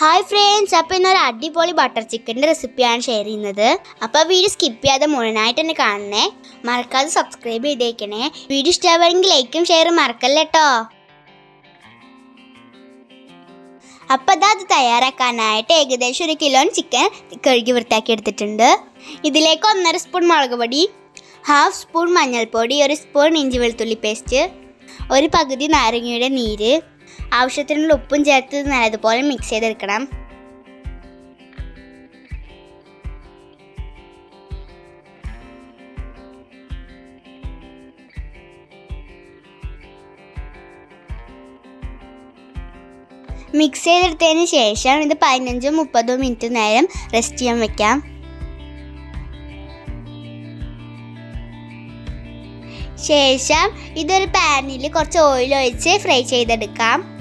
Hi friends അപ്പോൾ ഇന്നൊരു അടിപൊളി ബട്ടർ ചിക്കന്റെ റെസിപ്പിയാണ് ഷെയർ ചെയ്യുന്നത്. അപ്പോൾ വീഡിയോ സ്കിപ്പ് ചെയ്യാതെ മുഴുവനായിട്ട് തന്നെ കാണണേ. മറക്കാതെ സബ്സ്ക്രൈബ് ചെയ്തേക്കണേ. വീഡിയോ ഇഷ്ടമാവുമെങ്കിൽ ലൈക്കും ഷെയറും മറക്കല്ലേ കേട്ടോ അപ്പോൾ അതാ തയ്യാറാക്കാനായിട്ട് ഏകദേശം ഒരു കിലോ ചിക്കൻ കഴുകി വൃത്തിയാക്കി എടുത്തിട്ടുണ്ട്. ഇതിലേക്ക് ഒന്നര സ്പൂൺ മുളക് പൊടി ഹാഫ് സ്പൂൺ മഞ്ഞൾപ്പൊടി ഒരു സ്പൂൺ ഇഞ്ചി വെളുത്തുള്ളി പേസ്റ്റ് ഒരു പകുതി നാരങ്ങയുടെ നീര് ആവശ്യത്തിനുള്ള ഉപ്പും ചേർത്ത് നല്ലതുപോലെ മിക്സ് ചെയ്തെടുക്കണം. മിക്സ് ചെയ്തെടുത്തതിന് ശേഷം ഇത് പതിനഞ്ചോ മുപ്പതോ മിനിറ്റ് നേരം റെസ്റ്റ് ചെയ്യാൻ വെക്കാം. ശേഷം ഇതൊരു പാനിൽ കുറച്ച് ഓയിൽ ഒഴിച്ച് ഫ്രൈ ചെയ്തെടുക്കാം.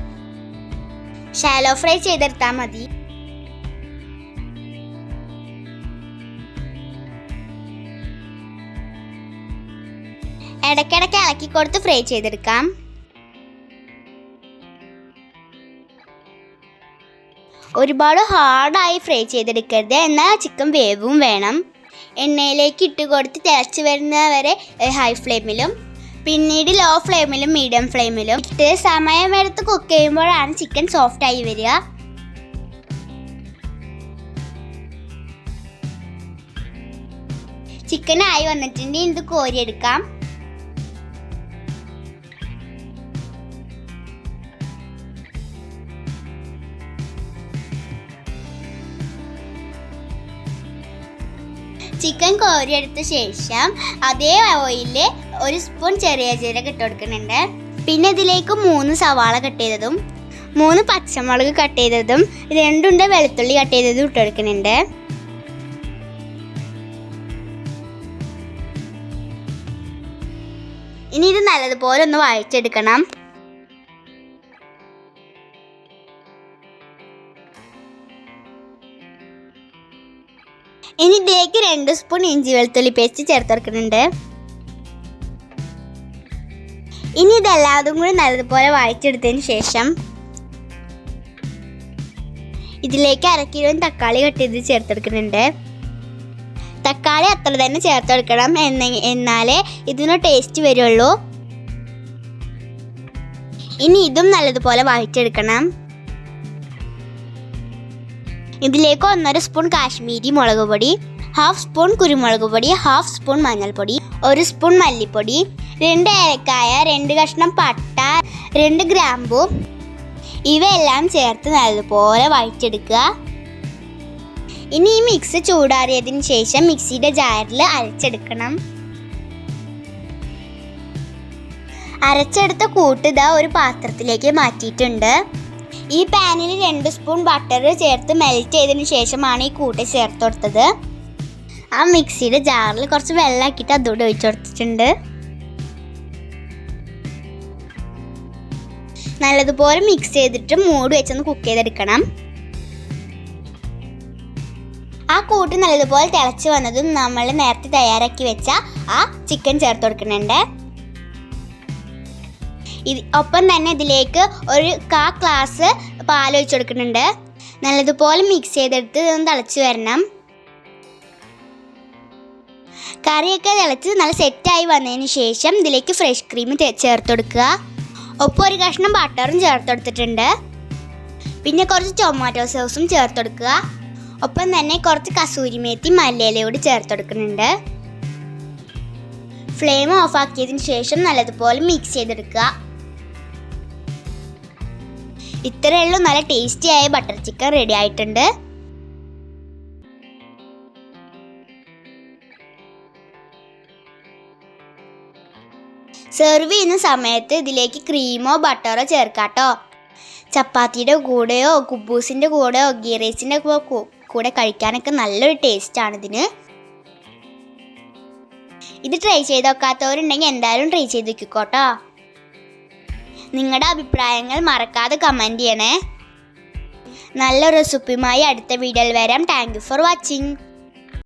ഷാലോ ഫ്രൈ ചെയ്തെടുത്താൽ മതി. ഇടയ്ക്കിടയ്ക്ക് ഇളക്കി കൊടുത്ത് ഫ്രൈ ചെയ്തെടുക്കാം. ഒരുപാട് ഹാർഡായി ഫ്രൈ ചെയ്തെടുക്കരുത്. എന്നാൽ ചിക്കൻ വേവും വേണം. എണ്ണയിലേക്ക് ഇട്ട് കൊടുത്ത് തിളച്ച് വരുന്നവരെ ഹൈ ഫ്ലെയിമിലും പിന്നീട് ലോ ഫ്ലെയിമിലും മീഡിയം ഫ്ലെയിമിലും ഇട്ട് സമയമെടുത്ത് കുക്ക് ചെയ്യുമ്പോഴാണ് ചിക്കൻ സോഫ്റ്റ് ആയി വരിക. ചിക്കൻ ആയി വന്നിട്ടുണ്ട്. ഇത് കോരിയെടുക്കാം. ചിക്കൻ കോരിയെടുത്ത ശേഷം അതേ ഓയിലിൽ ഒരു സ്പൂൺ ചെറിയ ജീരകം ഇട്ട് കൊടുക്കുന്നുണ്ട്. പിന്നെ ഇതിലേക്ക് മൂന്ന് സവാള കട്ട് ചെയ്തതും മൂന്ന് പച്ചമുളക് കട്ട് ചെയ്തതും രണ്ടുണ്ട വെളുത്തുള്ളി കട്ട് ചെയ്തതും ഇട്ട് കൊടുക്കുന്നുണ്ട്. ഇനി ഇത് നല്ലതുപോലെ ഒന്ന് വഴച്ചെടുക്കണം ഇനി ഇതിലേക്ക് രണ്ട് സ്പൂൺ ഇഞ്ചി വെളുത്തുള്ളി പേസ്റ്റ് ചേർത്ത് കൊടുക്കുന്നുണ്ട് ഇനി ഇതെല്ലാതും കൂടി നല്ലതുപോലെ വായിച്ചെടുത്തതിന് ശേഷം ഇതിലേക്ക് അര കിലോ തക്കാളി കട്ട് ചെയ്ത് ചേർത്തെടുക്കുന്നുണ്ട്. തക്കാളി അത്ര തന്നെ ചേർത്തെടുക്കണം എന്ന എന്നാലേ ഇതിന് ടേസ്റ്റ് വരുള്ളൂ. ഇനി ഇതും നല്ലതുപോലെ വായിച്ചെടുക്കണം ഇതിലേക്ക് ഒന്നര സ്പൂൺ കാശ്മീരി മുളക് പൊടി ഹാഫ് സ്പൂൺ കുരുമുളക് പൊടി ഹാഫ് സ്പൂൺ മഞ്ഞൾപ്പൊടി ഒരു സ്പൂൺ മല്ലിപ്പൊടി രണ്ട് ഏലക്കായ രണ്ട് കഷ്ണം പട്ട രണ്ട് ഗ്രാമ്പു. ഇവയെല്ലാം ചേർത്ത് നല്ലതുപോലെ വഴറ്റെടുക്കുക ഇനി ഈ മിക്സ് ചൂടാറിയതിന് ശേഷം മിക്സിയുടെ ജാറിൽ അരച്ചെടുക്കണം. അരച്ചെടുത്ത കൂട്ട് ഒരു പാത്രത്തിലേക്ക് മാറ്റിയിട്ടുണ്ട്. ഈ പാനിൽ രണ്ട് സ്പൂൺ ബട്ടർ ചേർത്ത് മെൽറ്റ് ചെയ്തതിന് ശേഷമാണ് ഈ കൂട്ടി ചേർത്ത് കൊടുത്തത്. ആ മിക്സിയുടെ ജാറിൽ കുറച്ച് വെള്ളമാക്കിയിട്ട് അതുകൂടെ ഒഴിച്ചു കൊടുത്തിട്ടുണ്ട്. നല്ലതുപോലെ മിക്സ് ചെയ്തിട്ട് മൂടി വെച്ചൊന്ന് കുക്ക് ചെയ്തെടുക്കണം. ആ കൂട്ട് നല്ലതുപോലെ തിളച്ച് വന്നതും നമ്മൾ നേരത്തെ തയ്യാറാക്കി വെച്ച ആ ചിക്കൻ ചേർത്ത് കൊടുക്കുന്നുണ്ട്. ഒപ്പം തന്നെ ഇതിലേക്ക് ഒരു കാ ഗ്ലാസ് പാൽ ഒഴിച്ചു കൊടുക്കുന്നുണ്ട് നല്ലതുപോലെ മിക്സ് ചെയ്തെടുത്ത് ഇതൊന്ന് തിളച്ച് വരണം. കറിയൊക്കെ തിളച്ച് നല്ല സെറ്റായി വന്നതിന് ശേഷം ഇതിലേക്ക് ഫ്രഷ് ക്രീം ചേർത്ത് കൊടുക്കുക. ഒപ്പം ഒരു കഷ്ണം ബട്ടറും ചേർത്ത് കൊടുത്തിട്ടുണ്ട്. പിന്നെ കുറച്ച് ടൊമാറ്റോ സോസും ചേർത്ത് കൊടുക്കുക. ഒപ്പം തന്നെ കുറച്ച് കസൂരി മേത്തി മല്ലിയിലയോട് ചേർത്ത് കൊടുക്കുന്നുണ്ട്. ഫ്ലെയിം ഓഫ് ആക്കിയതിന് ശേഷം നല്ലതുപോലെ മിക്സ് ചെയ്തെടുക്കുക. ഇത്രയേ ഉള്ളൂ. നല്ല ടേസ്റ്റി ആയ ബട്ടർ ചിക്കൻ റെഡി ആയിട്ടുണ്ട്. സെർവ് ചെയ്യുന്ന സമയത്ത് ഇതിലേക്ക് ക്രീമോ ബട്ടറോ ചേർക്കാട്ടോ. ചപ്പാത്തിയുടെ കൂടെയോ കുബൂസിന്റെ കൂടെയോ ഗീ റൈസിന്റെ കൂടെ കഴിക്കാനൊക്കെ നല്ലൊരു ടേസ്റ്റാണ് ഇതിന്. ഇത് ട്രൈ ചെയ്ത് നോക്കാത്തവരുണ്ടെങ്കിൽ എന്തായാലും ട്രൈ ചെയ്ത് നോക്കിക്കോട്ടോ. നിങ്ങളുടെ അഭിപ്രായങ്ങൾ മറക്കാതെ കമന്റ് ചെയ്യണേ. നല്ല റെസിപ്പിയുമായി അടുത്ത വീഡിയോയിൽ വരാം. Thank you for watching